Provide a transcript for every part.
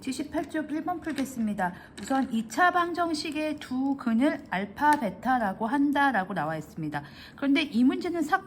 78쪽 1번 풀겠습니다. 우선 2차 방정식의 두 근을 알파, 베타라고 한다라고 나와 있습니다. 그런데 이 문제는 사-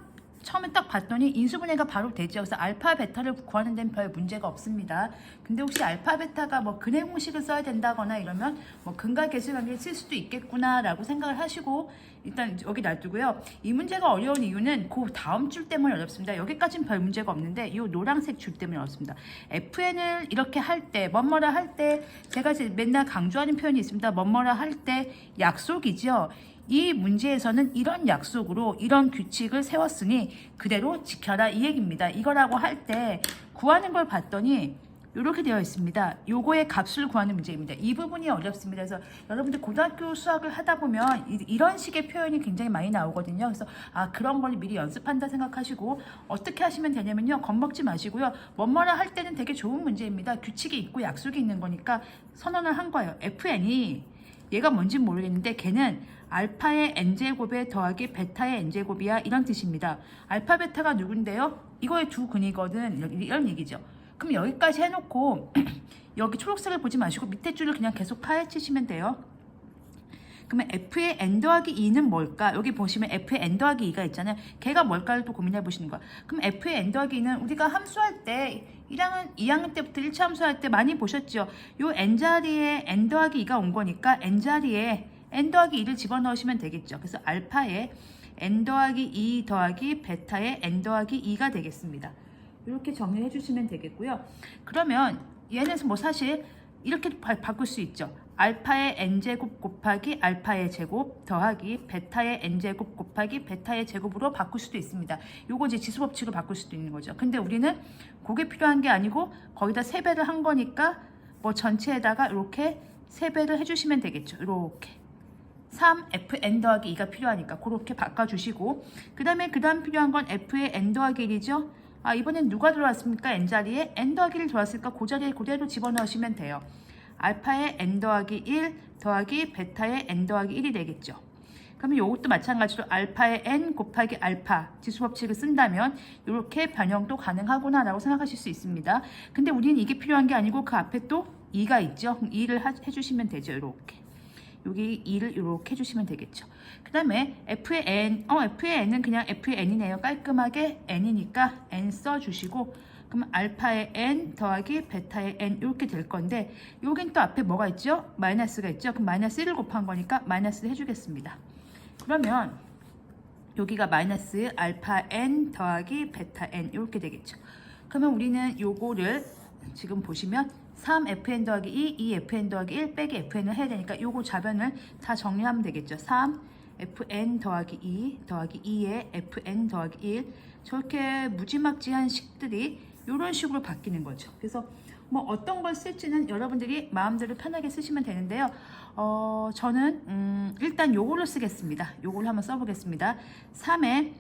처음에 딱 봤더니 인수분해가 바로 되죠. 그래서 알파, 베타를 구하는 데는 별 문제가 없습니다. 근데 혹시 알파, 베타가 뭐 근의 공식을 써야 된다거나 이러면 뭐 근과 계수 관계를 쓸 수도 있겠구나라고 생각을 하시고 일단 여기 놔두고요. 이 문제가 어려운 이유는 그 다음 줄 때문에 어렵습니다. 여기까지는 별 문제가 없는데 이 노란색 줄 때문에 어렵습니다. FN을 이렇게 할 때, 뭐뭐라 할 때 제가 맨날 강조하는 표현이 있습니다. 뭐뭐라 할 때 약속이죠. 이 문제에서는 이런 약속으로 이런 규칙을 세웠으니 그대로 지켜라 이 얘기입니다. 이거라고 할 때 구하는 걸 봤더니 이렇게 되어 있습니다. 요거의 값을 구하는 문제입니다. 이 부분이 어렵습니다. 그래서 여러분들 고등학교 수학을 하다 보면 이, 런 식의 표현이 굉장히 많이 나오거든요. 그래서 아 그런 걸 미리 연습한다 생각하시고 어떻게 하시면 되냐면요. 겁먹지 마시고요. 뭐뭐라 할 때는 되게 좋은 문제입니다. 규칙이 있고 약속이 있는 거니까 선언을 한 거예요. FN이 얘가 뭔지 모르겠는데 걔는 알파의 n제곱에 더하기 베타의 n제곱이야 이런 뜻입니다. 알파 베타가 누군데요? 이거의 두 근이거든 이런 얘기죠. 그럼 여기까지 해놓고 여기 초록색을 보지 마시고 밑에 줄을 그냥 계속 파헤치시면 돼요. 그러면 f의 n 더하기 2는 뭘까? 여기 보시면 f의 n 더하기 2가 있잖아요. 걔가 뭘까를 또 고민해 보시는 거야. 그럼 f의 n 더하기 2는 우리가 함수할 때 1학년, 2학년 때부터 1차 함수할 때 많이 보셨죠? 요 n 자리에 n 더하기 2가 온 거니까 n 자리에 n 더하기 2를 집어넣으시면 되겠죠. 그래서 알파에 n 더하기 2 더하기 베타에 n 더하기 2가 되겠습니다. 이렇게 정리해 주시면 되겠고요. 그러면 얘는 뭐 사실 이렇게 바, 바꿀 수 있죠. 알파의 n제곱 곱하기 알파의 제곱 더하기 베타의 n제곱 곱하기 베타의 제곱으로 바꿀 수도 있습니다. 요거 이제 지수 법칙을 바꿀 수도 있는 거죠. 근데 우리는 그게 필요한 게 아니고 거기다 세배를 한 거니까 뭐 전체에다가 이렇게 세배를 해주시면 되겠죠. 이렇게. 3fn 더하기 2가 필요하니까 그렇게 바꿔주시고 그 다음에 그 다음 필요한 건 f의 n 더하기 1이죠. 아 이번엔 누가 들어왔습니까? n자리에 n 더하기 1 들어왔으니까 그 자리에 그대로 집어넣으시면 돼요. 알파의 n 더하기 1 더하기 베타의 n 더하기 1이 되겠죠. 그러면 이것도 마찬가지로 알파의 n 곱하기 알파 지수 법칙을 쓴다면 이렇게 변형도 가능하구나 라고 생각하실 수 있습니다. 근데 우리는 이게 필요한 게 아니고 그 앞에 또 2가 있죠. 2를 해주시면 되죠. 이렇게. 여기 2를 이렇게 해주시면 되겠죠. 그 다음에 f의 n, 어 f의 n은 그냥 f의 n이네요. 깔끔하게 n이니까 n 써주시고 그럼 알파의 n 더하기 베타의 n 이렇게 될 건데 여긴 또 앞에 뭐가 있죠? 마이너스가 있죠. 그럼 마이너스 1을 곱한 거니까 마이너스 해주겠습니다. 그러면 여기가 마이너스 알파 n 더하기 베타 n 이렇게 되겠죠. 그러면 우리는 요거를 지금 보시면 3fn 더하기 2, 2fn 더하기 1 빼기 fn을 해야 되니까 요거 좌변을 다 정리하면 되겠죠. 3 fn 더하기 2 더하기 2에 fn 더하기 1 저렇게 무지막지한 식들이 이런 식으로 바뀌는 거죠. 그래서 뭐 어떤 걸 쓸지는 여러분들이 마음대로 편하게 쓰시면 되는데요. 어, 저는 음, 일단 요거를 쓰겠습니다. 요걸 한번 써보겠습니다. 3에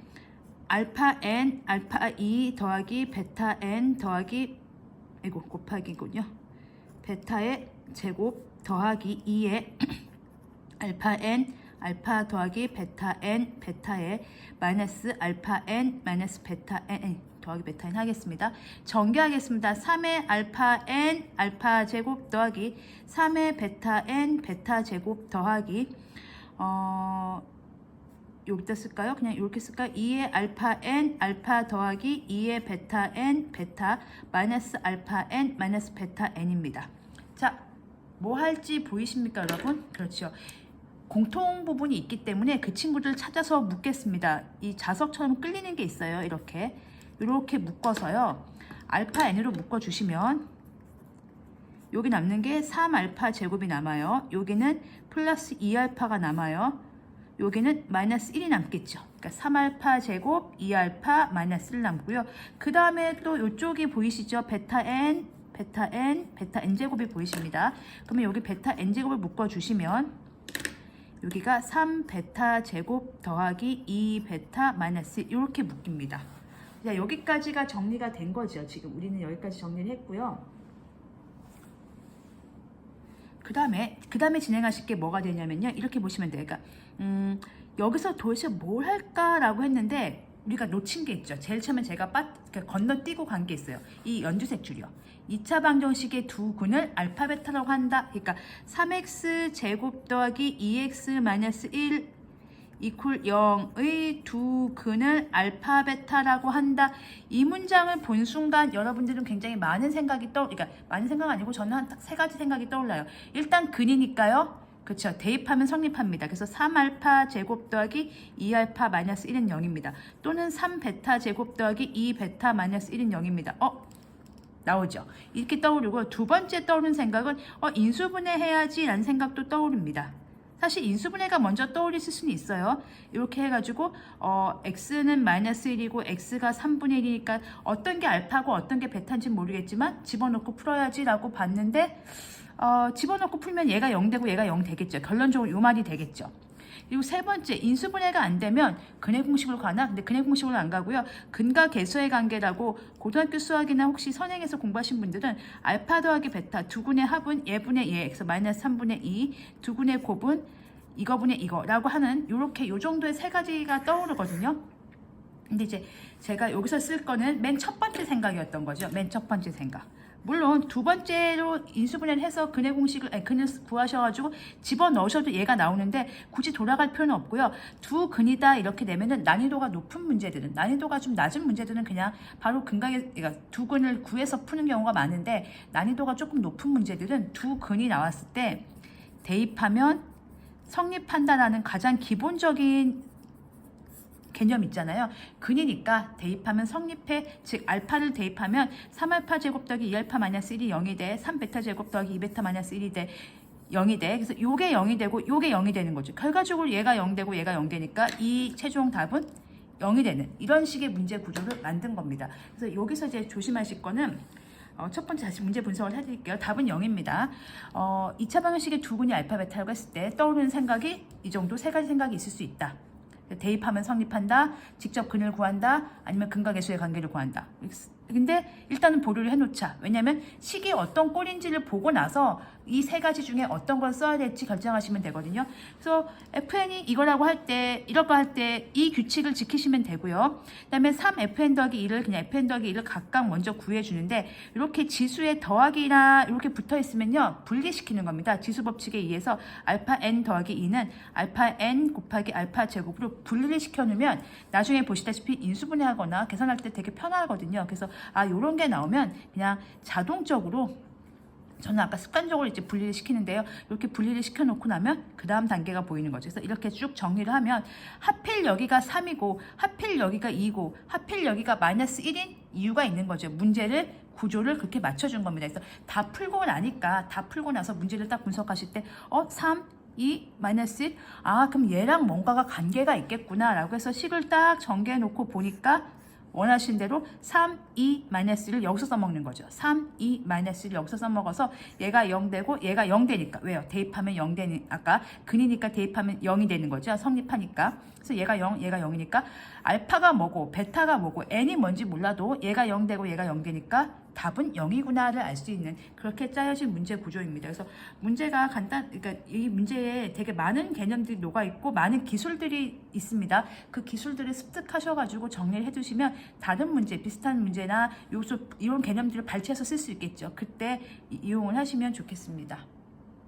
알파 n 알파 2 더하기 베타 n 더하기 이거 곱하기군요. 베타의 제곱 더하기 2의 알파 n 알파 더하기 베타 n 베타의 마이너스 알파 n 마이너스 베타 n 더하기 베타 n 하겠습니다. 전개하겠습니다. 3의 알파 n 알파 제곱 더하기 3의 베타 n 베타 제곱 더하기 어 여기다 쓸까요? 그냥 이렇게 쓸까요? 2의 알파 n 알파 더하기 2의 베타 n 베타 마이너스 알파 n 마이너스 베타 n입니다. 자, 뭐 할지 보이십니까, 여러분? 그렇죠. 공통 부분이 있기 때문에 그 친구들 찾아서 묶겠습니다. 이 자석처럼 끌리는 게 있어요. 이렇게 이렇게 묶어서요. 알파 n으로 묶어 주시면 여기 남는 게 3알파 제곱이 남아요. 여기는 플러스 2알파가 남아요. 여기는 마이너스 1이 남겠죠. 그러니까 3알파 제곱 2알파 마이너스 1 남고요. 그 다음에 또 이쪽이 보이시죠? 베타 n, 베타 n, 베타 n 제곱이 보이십니다. 그러면 여기 베타 n 제곱을 묶어 주시면 여기가 3 베타 제곱 더하기 2 베타 마이너스 이렇게 묶입니다. 자, 여기까지가 정리가 된 거죠. 지금 우리는 여기까지 정리를 했고요. 그 다음에 그 다음에 진행하실 게 뭐가 되냐면요. 이렇게 보시면 돼요. 그러니까 음, 여기서 도대체 뭘 할까라고 했는데 우리가 놓친 게 있죠. 제일 처음에 제가 빠, 이렇게 건너뛰고 간 게 있어요. 이 연두색 줄이요. 2차 방정식의 두 근을 알파 베타라고 한다. 그러니까 3x 제곱 더하기 2x 마이너스 1 이퀄 0의 두 근을 알파 베타라고 한다. 이 문장을 본 순간 여러분들은 굉장히 많은 생각이 떠 그러니까 많은 생각 아니고 저는 한세 가지 생각이 떠올라요. 일단 근이니까요. 그렇죠. 대입하면 성립합니다. 그래서 3알파 제곱 더하기 2알파 마이너스 1은 0입니다. 또는 3베타 제곱 더하기 2베타 마이너스 1은 0입니다. 어? 나오죠. 이렇게 떠오르고 두 번째 떠오르는 생각은 어 인수분해 해야지라는 생각도 떠오릅니다. 사실 인수분해가 먼저 떠올릴 수는 있어요. 이렇게 해가지고 어, x는 마이너스 1이고 x가 3분의 1이니까 어떤 게 알파고 어떤 게 베타인지 는 모르겠지만 집어넣고 풀어야지 라고 봤는데 어, 집어넣고 풀면 얘가 0 되고 얘가 0 되겠죠. 결론적으로 요 말이 되겠죠. 그리고 세 번째 인수분해가 안 되면 근해 공식으로 가나? 근데 근해 공식으로 안 가고요. 근과 개수의 관계라고 고등학교 수학이나 혹시 선행에서 공부하신 분들은 알파 더하기 베타 두 군의 합은 예분의 예, 그래서 마이너스 3분의 2, 두 군의 곱은 이거분의 이거라고 하는 요렇게 요 정도의 세 가지가 떠오르거든요. 근데 이제 제가 여기서 쓸 거는 맨 첫 번째 생각이었던 거죠. 맨 첫 번째 생각. 물론 두 번째로 인수분해를 해서 근해 공식을 근을 구하셔가지고 집어 넣으셔도 얘가 나오는데 굳이 돌아갈 필요는 없고요. 두 근이다 이렇게 되면은 난이도가 높은 문제들은 난이도가 좀 낮은 문제들은 그냥 바로 근각에 그러니까 두 근을 구해서 푸는 경우가 많은데 난이도가 조금 높은 문제들은 두 근이 나왔을 때 대입하면 성립한다라는 가장 기본적인 개념 있잖아요. 근이니까 대입하면 성립해 즉 알파를 대입하면 3알파 제곱 더하기 2알파 마이너스 1이 0이 돼 3베타 제곱 더하기 2베타 마이너스 1이 돼 0이 돼. 그래서 요게 0이 되고 요게 0이 되는 거죠. 결과적으로 얘가 0 되고 얘가 0 되니까 이 최종 답은 0이 되는 이런 식의 문제 구조를 만든 겁니다. 그래서 여기서 이제 조심하실 거는 어, 첫 번째 다시 문제 분석을 해드릴게요. 답은 0입니다. 어, 2차 방정식의 두 군이 알파 베타라고 했을 때 떠오르는 생각이 이 정도 세 가지 생각이 있을 수 있다. 대입하면 성립한다. 직접 근을 구한다. 아니면 근과 계수의 관계를 구한다. 근데 일단은 보류를 해놓자. 왜냐하면 식이 어떤 꼴인지를 보고 나서 이 세 가지 중에 어떤 걸 써야 될지 결정하시면 되거든요. 그래서 FN이 이거라고 할 때, 이럴 거 할 때 이 규칙을 지키시면 되고요. 그 다음에 3FN 더하기 1을 그냥 FN 더하기 1을 각각 먼저 구해주는데 이렇게 지수에 더하기나 이렇게 붙어 있으면요. 분리시키는 겁니다. 지수 법칙에 의해서 알파 N 더하기 2는 알파 N 곱하기 알파 제곱으로 분리를 시켜놓으면 나중에 보시다시피 인수분해하거나 계산할 때 되게 편하거든요. 그래서 아 요런 게 나오면 그냥 자동적으로 저는 아까 습관적으로 이제 분리를 시키는데요. 이렇게 분리를 시켜놓고 나면 그 다음 단계가 보이는 거죠. 그래서 이렇게 쭉 정리를 하면 하필 여기가 3이고 하필 여기가 2고 하필 여기가 마이너스 1인 이유가 있는 거죠. 문제를 구조를 그렇게 맞춰준 겁니다. 그래서 다 풀고 나니까 다 풀고 나서 문제를 딱 분석하실 때 어? 3, 2 마이너스 1? 아 그럼 얘랑 뭔가가 관계가 있겠구나 라고 해서 식을 딱 전개해 놓고 보니까 원하신 대로 3, 2, 마이너스를 여기서 써먹는 거죠. 3, 2, 마이너스를 여기서 써먹어서 얘가 0 되고 얘가 0 되니까 왜요? 대입하면 0 되니 아까 근이니까 대입하면 0이 되는 거죠. 성립하니까. 그래서 얘가 0, 얘가 0이니까 알파가 뭐고 베타가 뭐고 n이 뭔지 몰라도 얘가 0 되고 얘가 0 되니까 답은 0이구나를 알 수 있는 그렇게 짜여진 문제 구조입니다. 그래서 문제가 간단, 그러니까 이 문제에 되게 많은 개념들이 녹아 있고 많은 기술들이 있습니다. 그 기술들을 습득하셔가지고 정리를 해두시면 다른 문제, 비슷한 문제나 요소 이런 개념들을 발췌해서 쓸 수 있겠죠. 그때 이- 이용을 하시면 좋겠습니다.